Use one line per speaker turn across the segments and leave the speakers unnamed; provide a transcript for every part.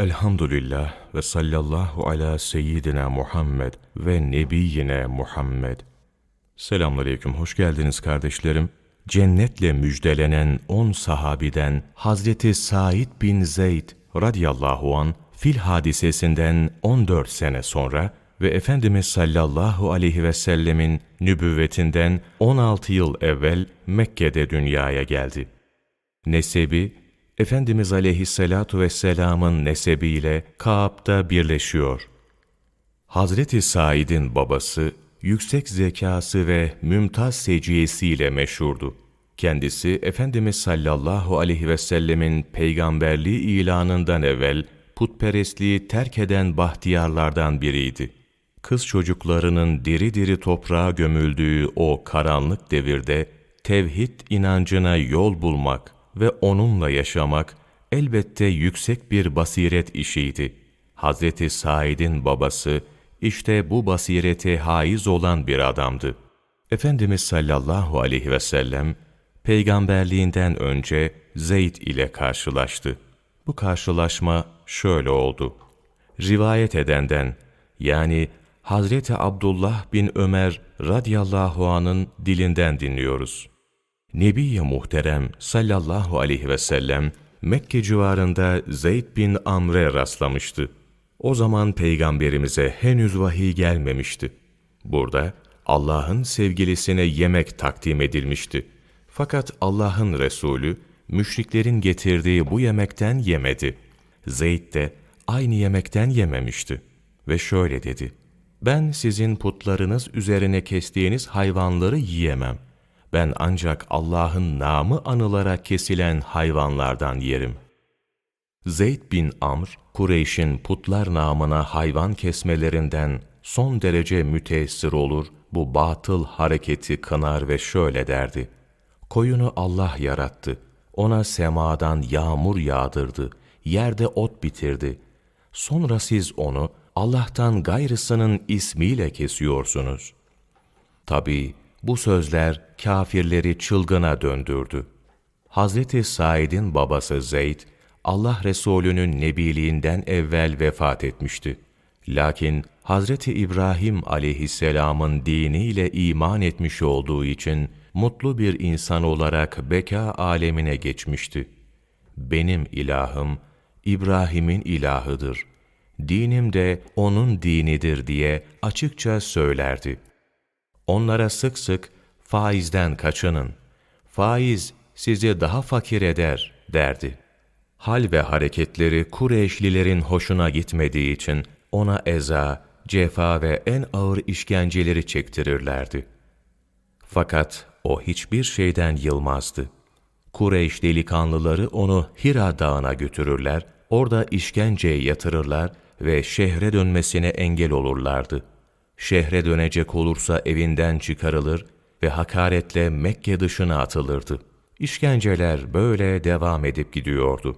Elhamdülillah ve sallallahu ala seyyidina Muhammed ve nebiyyine Muhammed. Selamünaleyküm, hoş geldiniz kardeşlerim. Cennetle müjdelenen on sahabiden Hazreti Said bin Zeyd radıyallahu an fil hadisesinden 14 sene sonra ve Efendimiz sallallahu aleyhi ve sellemin nübüvvetinden 16 yıl evvel Mekke'de dünyaya geldi. Nesebi, Efendimiz aleyhissalatu vesselamın nesebiyle Kaab'da birleşiyor. Hazreti Said'in babası, yüksek zekası ve mümtaz seciyesiyle meşhurdu. Kendisi, Efendimiz sallallahu aleyhi ve sellemin peygamberliği ilanından evvel putperestliği terk eden bahtiyarlardan biriydi. Kız çocuklarının diri diri toprağa gömüldüğü o karanlık devirde tevhid inancına yol bulmak ve onunla yaşamak elbette yüksek bir basiret işiydi. Hazreti Said'in babası işte bu basirete haiz olan bir adamdı. Efendimiz sallallahu aleyhi ve sellem peygamberliğinden önce Zeyd ile karşılaştı. Bu karşılaşma şöyle oldu. Rivayet edenden yani Hazreti Abdullah bin Ömer radıyallahu anın dilinden dinliyoruz. Nebi-i Muhterem sallallahu aleyhi ve sellem Mekke civarında Zeyd bin Amr'e rastlamıştı. O zaman peygamberimize henüz vahiy gelmemişti. Burada Allah'ın sevgilisine yemek takdim edilmişti. Fakat Allah'ın Resulü müşriklerin getirdiği bu yemekten yemedi. Zeyd de aynı yemekten yememişti. Ve şöyle dedi, ben sizin putlarınız üzerine kestiğiniz hayvanları yiyemem. Ben ancak Allah'ın namı anılarak kesilen hayvanlardan yerim. Zeyd bin Amr, Kureyş'in putlar namına hayvan kesmelerinden son derece müteessir olur, bu batıl hareketi kınar ve şöyle derdi. Koyunu Allah yarattı, ona semadan yağmur yağdırdı, yerde ot bitirdi. Sonra siz onu Allah'tan gayrısının ismiyle kesiyorsunuz. Tabii bu sözler kafirleri çılgına döndürdü. Hazreti Said'in babası Zeyd, Allah Resulü'nün nebiliğinden evvel vefat etmişti. Lakin Hazreti İbrahim aleyhisselamın diniyle iman etmiş olduğu için mutlu bir insan olarak beka alemine geçmişti. Benim ilahım İbrahim'in ilahıdır. Dinim de onun dinidir diye açıkça söylerdi. Onlara sık sık faizden kaçının. Faiz sizi daha fakir eder derdi. Hal ve hareketleri Kureyşlilerin hoşuna gitmediği için ona eza, cefa ve en ağır işkenceleri çektirirlerdi. Fakat o hiçbir şeyden yılmazdı. Kureyş delikanlıları onu Hira dağına götürürler, orada işkenceye yatırırlar ve şehre dönmesine engel olurlardı. Şehre dönecek olursa evinden çıkarılır ve hakaretle Mekke dışına atılırdı. İşkenceler böyle devam edip gidiyordu.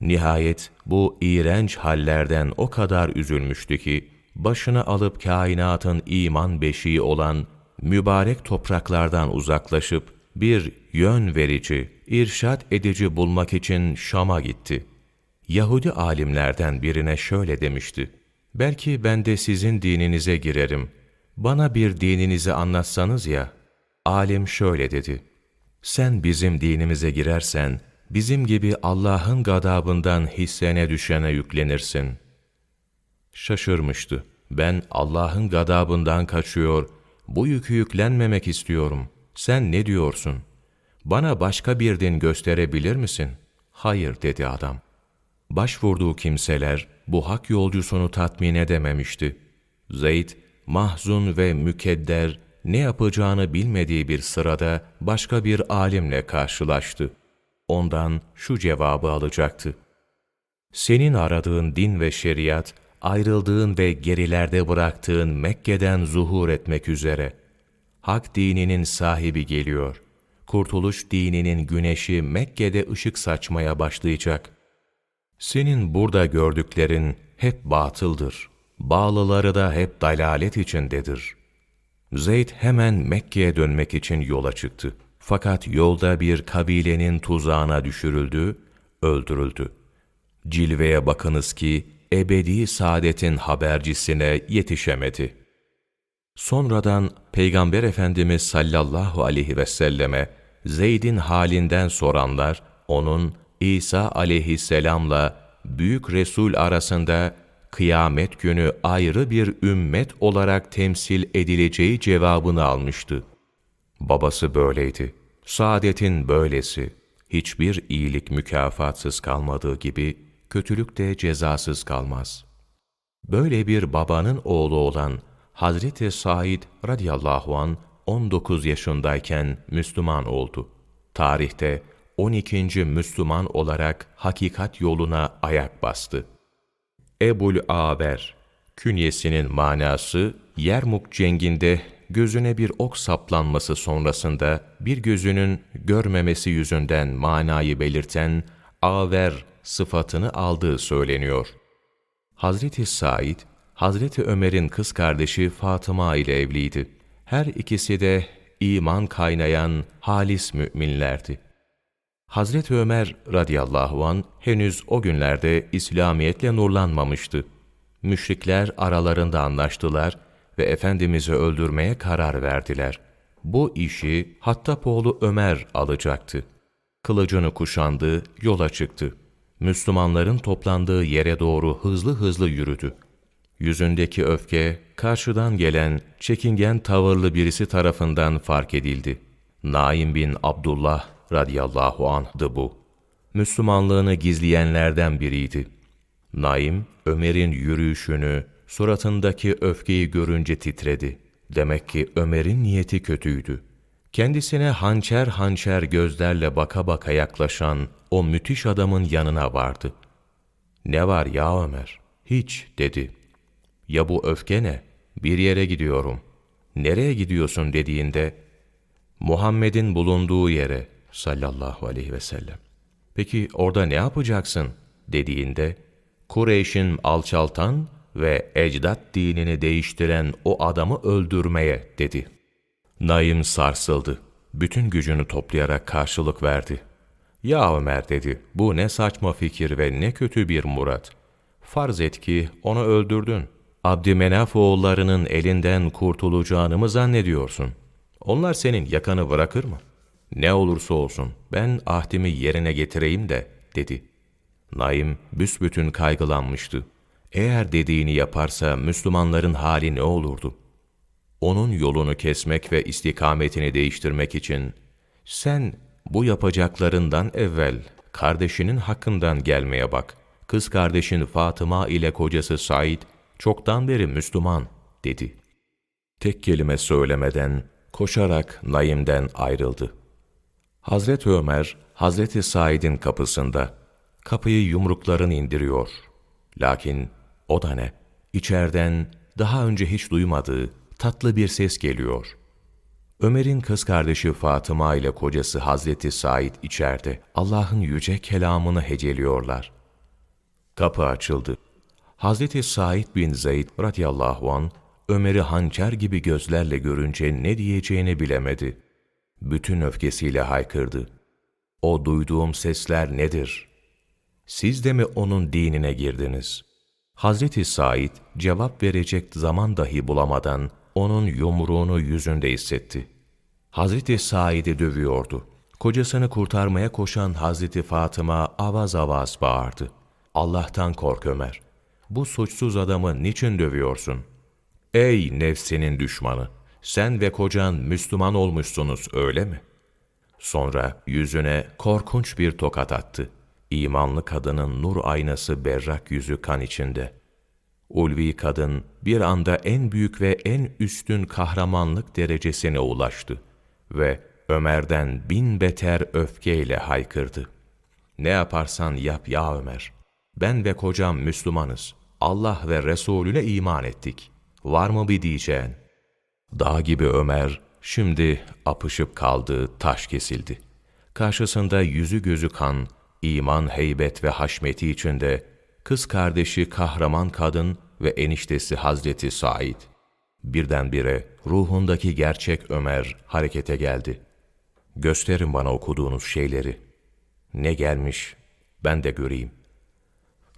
Nihayet bu iğrenç hallerden o kadar üzülmüştü ki, başını alıp kainatın iman beşiği olan mübarek topraklardan uzaklaşıp bir yön verici, irşat edici bulmak için Şam'a gitti. Yahudi alimlerden birine şöyle demişti, Belki ben de sizin dininize girerim. Bana bir dininizi anlatsanız ya. Alim şöyle dedi, Sen bizim dinimize girersen, bizim gibi Allah'ın gadabından hissene düşene yüklenirsin. Şaşırmıştı. Ben Allah'ın gadabından kaçıyor, bu yükü yüklenmemek istiyorum. Sen ne diyorsun? Bana başka bir din gösterebilir misin? Hayır dedi adam. Başvurduğu kimseler bu hak yolcusunu tatmin edememişti. Zeyd, mahzun ve mükedder, ne yapacağını bilmediği bir sırada başka bir alimle karşılaştı. Ondan şu cevabı alacaktı. Senin aradığın din ve şeriat, ayrıldığın ve gerilerde bıraktığın Mekke'den zuhur etmek üzere. Hak dininin sahibi geliyor. Kurtuluş dininin güneşi Mekke'de ışık saçmaya başlayacak. Senin burada gördüklerin hep batıldır. Bağlıları da hep dalalet içindedir. Zeyd hemen Mekke'ye dönmek için yola çıktı. Fakat yolda bir kabilenin tuzağına düşürüldü, öldürüldü. Cilveye bakınız ki ebedi saadetin habercisine yetişemedi. Sonradan Peygamber Efendimiz sallallahu aleyhi ve selleme Zeyd'in halinden soranlar, onun İsa aleyhisselamla Büyük Resul arasında kıyamet günü ayrı bir ümmet olarak temsil edileceği cevabını almıştı. Babası böyleydi. Saadetin böylesi. Hiçbir iyilik mükafatsız kalmadığı gibi kötülük de cezasız kalmaz. Böyle bir babanın oğlu olan Hazreti Said radıyallahu an 19 yaşındayken Müslüman oldu. Tarihte 12. Müslüman olarak hakikat yoluna ayak bastı. Ebul Aber, künyesinin manası Yermuk cenginde gözüne bir ok saplanması sonrasında bir gözünün görmemesi yüzünden manayı belirten Aver sıfatını aldığı söyleniyor. Hazreti Said, Hazreti Ömer'in kız kardeşi Fatıma ile evliydi. Her ikisi de iman kaynayan halis müminlerdi. Hazreti Ömer radıyallahu an henüz o günlerde İslamiyetle nurlanmamıştı. Müşrikler aralarında anlaştılar ve Efendimiz'i öldürmeye karar verdiler. Bu işi Hattapoğlu Ömer alacaktı. Kılıcını kuşandı, yola çıktı. Müslümanların toplandığı yere doğru hızlı hızlı yürüdü. Yüzündeki öfke, karşıdan gelen çekingen tavırlı birisi tarafından fark edildi. Naim bin Abdullah radıyallahu anh'dı bu. Müslümanlığını gizleyenlerden biriydi. Naim, Ömer'in yürüyüşünü, suratındaki öfkeyi görünce titredi. Demek ki Ömer'in niyeti kötüydü. Kendisine hançer hançer gözlerle baka baka yaklaşan o müthiş adamın yanına vardı. ''Ne var ya Ömer?'' ''Hiç'' dedi. ''Ya bu öfke ne? Bir yere gidiyorum.'' ''Nereye gidiyorsun?'' dediğinde ''Muhammed'in bulunduğu yere.'' Sallallahu aleyhi ve sellem. Peki orada ne yapacaksın? dediğinde, Kureyş'in alçaltan ve ecdat dinini değiştiren o adamı öldürmeye dedi. Naim sarsıldı. Bütün gücünü toplayarak karşılık verdi. Ya Ömer dedi, bu ne saçma fikir ve ne kötü bir murat. Farz et ki onu öldürdün. Abdümenaf oğullarının elinden kurtulacağını mı zannediyorsun? Onlar senin yakanı bırakır mı?'' Ne olursa olsun ben ahdimi yerine getireyim de dedi. Naim büsbütün kaygılanmıştı. Eğer dediğini yaparsa Müslümanların hali ne olurdu? Onun yolunu kesmek ve istikametini değiştirmek için sen bu yapacaklarından evvel kardeşinin hakkından gelmeye bak. Kız kardeşin Fatıma ile kocası Said çoktan beri Müslüman dedi. Tek kelime söylemeden koşarak Naim'den ayrıldı. Hazreti Ömer, Hazreti Said'in kapısında. Kapıyı yumrukların indiriyor. Lakin o da ne? İçeriden daha önce hiç duymadığı tatlı bir ses geliyor. Ömer'in kız kardeşi Fatıma ile kocası Hazreti Said içeride Allah'ın yüce kelamını heceliyorlar. Kapı açıldı. Hazreti Said bin Zeyd radıyallahu an Ömer'i hançer gibi gözlerle görünce ne diyeceğini bilemedi bütün öfkesiyle haykırdı. O duyduğum sesler nedir? Siz de mi onun dinine girdiniz? Hazreti Said cevap verecek zaman dahi bulamadan onun yumruğunu yüzünde hissetti. Hazreti Said'i dövüyordu. Kocasını kurtarmaya koşan Hazreti Fatıma avaz avaz bağırdı. Allah'tan kork Ömer. Bu suçsuz adamı niçin dövüyorsun? Ey nefsinin düşmanı! Sen ve kocan Müslüman olmuşsunuz öyle mi? Sonra yüzüne korkunç bir tokat attı. İmanlı kadının nur aynası berrak yüzü kan içinde. Ulvi kadın bir anda en büyük ve en üstün kahramanlık derecesine ulaştı ve Ömer'den bin beter öfkeyle haykırdı. Ne yaparsan yap ya Ömer. Ben ve kocam Müslümanız. Allah ve Resulüne iman ettik. Var mı bir diyeceğin? Dağ gibi Ömer, şimdi apışıp kaldığı taş kesildi. Karşısında yüzü gözü kan, iman, heybet ve haşmeti içinde kız kardeşi kahraman kadın ve eniştesi Hazreti Said. Birdenbire ruhundaki gerçek Ömer harekete geldi. Gösterin bana okuduğunuz şeyleri. Ne gelmiş ben de göreyim.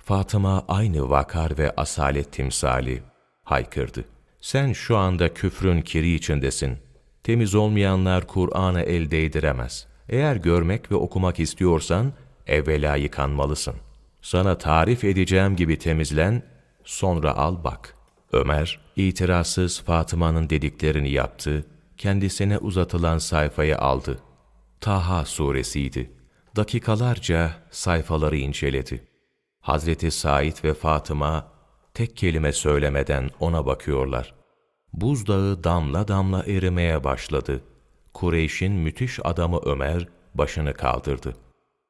Fatıma aynı vakar ve asalet timsali haykırdı. Sen şu anda küfrün kiri içindesin. Temiz olmayanlar Kur'an'ı el değdiremez. Eğer görmek ve okumak istiyorsan evvela yıkanmalısın. Sana tarif edeceğim gibi temizlen, sonra al bak. Ömer, itirazsız Fatıma'nın dediklerini yaptı, kendisine uzatılan sayfayı aldı. Taha suresiydi. Dakikalarca sayfaları inceledi. Hazreti Said ve Fatıma tek kelime söylemeden ona bakıyorlar. Buzdağı damla damla erimeye başladı. Kureyş'in müthiş adamı Ömer başını kaldırdı.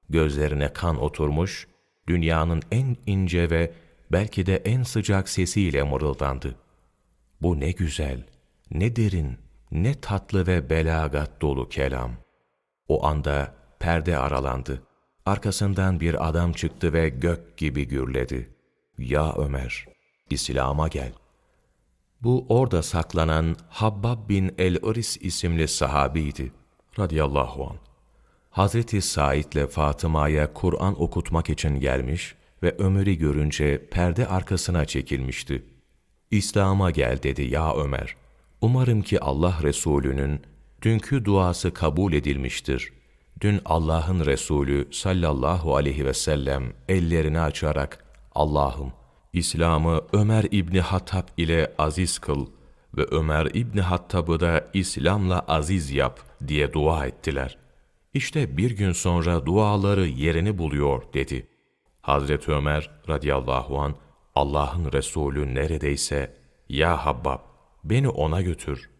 Gözlerine kan oturmuş, dünyanın en ince ve belki de en sıcak sesiyle mırıldandı. Bu ne güzel, ne derin, ne tatlı ve belagat dolu kelam. O anda perde aralandı. Arkasından bir adam çıktı ve gök gibi gürledi. Ya Ömer, İslam'a gel. Bu orada saklanan Habbab bin el-Iris isimli sahabiydi radıyallahu an. Hazreti Said ile Fatıma'ya Kur'an okutmak için gelmiş ve Ömer'i görünce perde arkasına çekilmişti. İslam'a gel dedi ya Ömer. Umarım ki Allah Resulü'nün dünkü duası kabul edilmiştir. Dün Allah'ın Resulü sallallahu aleyhi ve sellem ellerini açarak Allah'ım İslam'ı Ömer İbni Hattab ile aziz kıl ve Ömer İbni Hattab'ı da İslam'la aziz yap diye dua ettiler. İşte bir gün sonra duaları yerini buluyor dedi. Hazreti Ömer radıyallahu an Allah'ın Resulü neredeyse ya Habbab beni ona götür.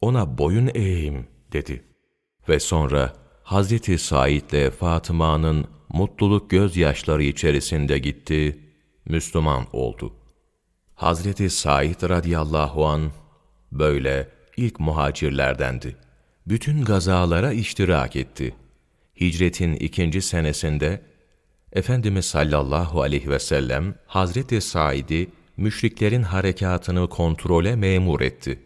Ona boyun eğeyim dedi. Ve sonra Hazreti Said ile Fatıma'nın mutluluk gözyaşları içerisinde gitti, Müslüman oldu. Hazreti Said radıyallahu an böyle ilk muhacirlerdendi. Bütün gazalara iştirak etti. Hicretin ikinci senesinde Efendimiz sallallahu aleyhi ve sellem Hazreti Said'i müşriklerin harekatını kontrole memur etti.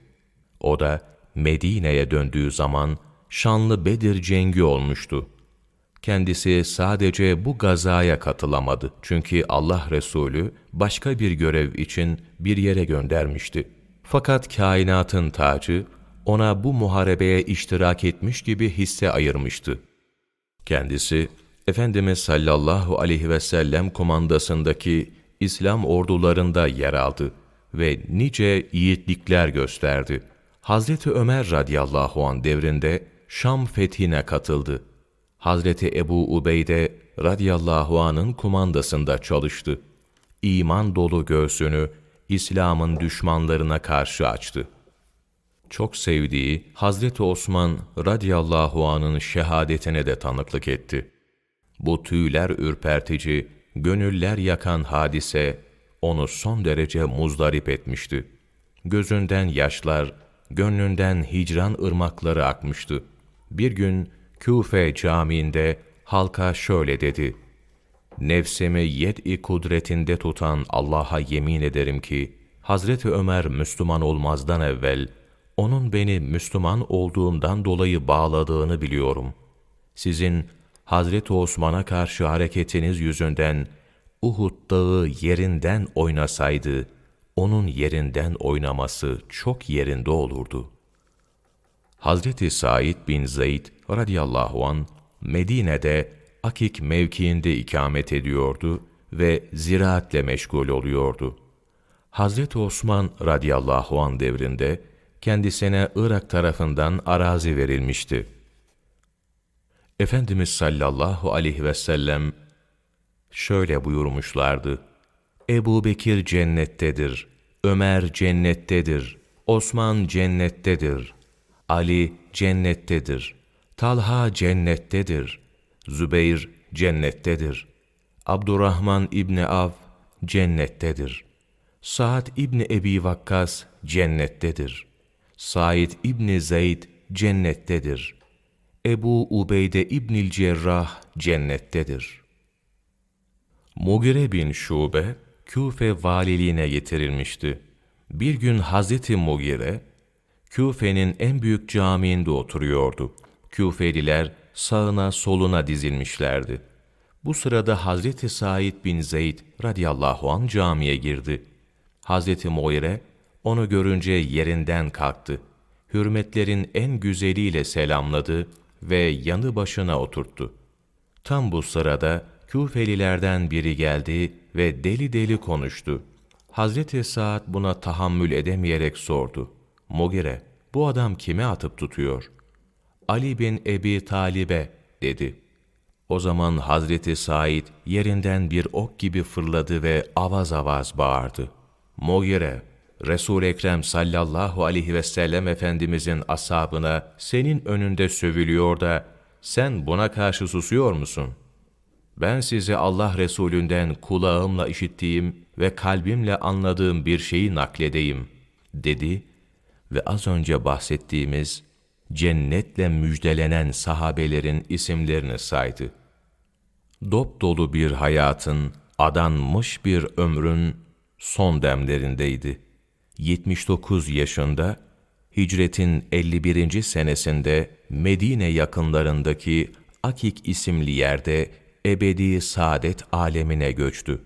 O da Medine'ye döndüğü zaman şanlı Bedir cengi olmuştu. Kendisi sadece bu gazaya katılamadı. Çünkü Allah Resulü başka bir görev için bir yere göndermişti. Fakat kainatın tacı ona bu muharebeye iştirak etmiş gibi hisse ayırmıştı. Kendisi Efendimiz sallallahu aleyhi ve sellem komandasındaki İslam ordularında yer aldı ve nice yiğitlikler gösterdi. Hazreti Ömer radıyallahu an devrinde Şam fethine katıldı. Hazreti Ebu Ubeyde radıyallahu anın kumandasında çalıştı. İman dolu göğsünü İslam'ın düşmanlarına karşı açtı. Çok sevdiği Hazreti Osman radıyallahu anın şehadetine de tanıklık etti. Bu tüyler ürpertici, gönüller yakan hadise onu son derece muzdarip etmişti. Gözünden yaşlar, gönlünden hicran ırmakları akmıştı. Bir gün Küfe camiinde halka şöyle dedi. Nefsimi yed-i kudretinde tutan Allah'a yemin ederim ki, Hazreti Ömer Müslüman olmazdan evvel, onun beni Müslüman olduğumdan dolayı bağladığını biliyorum. Sizin Hazreti Osman'a karşı hareketiniz yüzünden Uhud dağı yerinden oynasaydı, onun yerinden oynaması çok yerinde olurdu. Hazreti Said bin Zeyd radıyallahu an Medine'de Akik mevkiinde ikamet ediyordu ve ziraatle meşgul oluyordu. Hazreti Osman radıyallahu an devrinde kendisine Irak tarafından arazi verilmişti. Efendimiz sallallahu aleyhi ve sellem şöyle buyurmuşlardı. Ebu Bekir cennettedir, Ömer cennettedir, Osman cennettedir, Ali cennettedir, Talha cennettedir, Zübeyir cennettedir, Abdurrahman İbni Av cennettedir, Sa'd İbni Ebi Vakkas cennettedir, Said İbni Zeyd cennettedir, Ebu Ubeyde İbnil Cerrah cennettedir. Mugire bin Şube, Küfe valiliğine getirilmişti. Bir gün Hazreti Mugire, Küfe'nin en büyük camiinde oturuyordu. Küfeliler sağına soluna dizilmişlerdi. Bu sırada Hazreti Said bin Zeyd radıyallahu an camiye girdi. Hazreti Muire onu görünce yerinden kalktı. Hürmetlerin en güzeliyle selamladı ve yanı başına oturttu. Tam bu sırada Küfelilerden biri geldi ve deli deli konuştu. Hazreti Saad buna tahammül edemeyerek sordu. Mugire, bu adam kime atıp tutuyor? Ali bin Ebi Talib'e dedi. O zaman Hazreti Said yerinden bir ok gibi fırladı ve avaz avaz bağırdı. Mugire, Resul Ekrem sallallahu aleyhi ve sellem efendimizin ashabına senin önünde sövülüyor da sen buna karşı susuyor musun? Ben size Allah Resulünden kulağımla işittiğim ve kalbimle anladığım bir şeyi nakledeyim, dedi ve az önce bahsettiğimiz cennetle müjdelenen sahabelerin isimlerini saydı. Dop dolu bir hayatın, adanmış bir ömrün son demlerindeydi. 79 yaşında, hicretin 51. senesinde Medine yakınlarındaki Akik isimli yerde ebedi saadet alemine göçtü.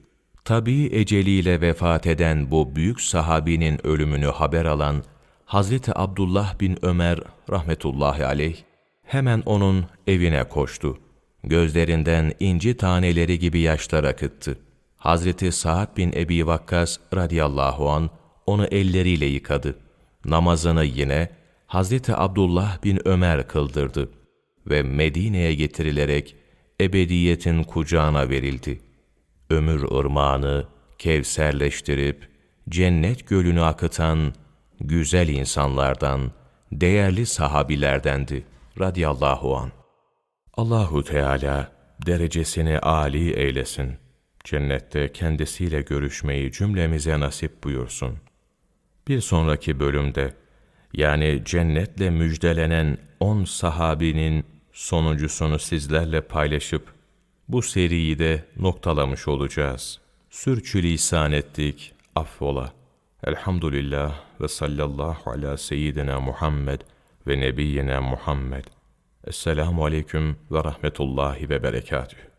Tabi eceliyle vefat eden bu büyük sahabinin ölümünü haber alan Hazreti Abdullah bin Ömer rahmetullahi aleyh hemen onun evine koştu. Gözlerinden inci taneleri gibi yaşlar akıttı. Hazreti Sa'd bin Ebi Vakkas radıyallahu an onu elleriyle yıkadı. Namazını yine Hazreti Abdullah bin Ömer kıldırdı ve Medine'ye getirilerek ebediyetin kucağına verildi. Ömür ırmağını kevserleştirip cennet gölünü akıtan güzel insanlardan, değerli sahabilerdendi radıyallahu an. Allahu Teala derecesini âli eylesin. Cennette kendisiyle görüşmeyi cümlemize nasip buyursun. Bir sonraki bölümde, yani cennetle müjdelenen on sahabinin sonuncusunu sizlerle paylaşıp, bu seriyi de noktalamış olacağız. Sürçülisan ettik, affola. Elhamdülillah ve sallallahu ala seyyidina Muhammed ve nebiyyina Muhammed. Esselamu aleyküm ve rahmetullahi ve berekatühü.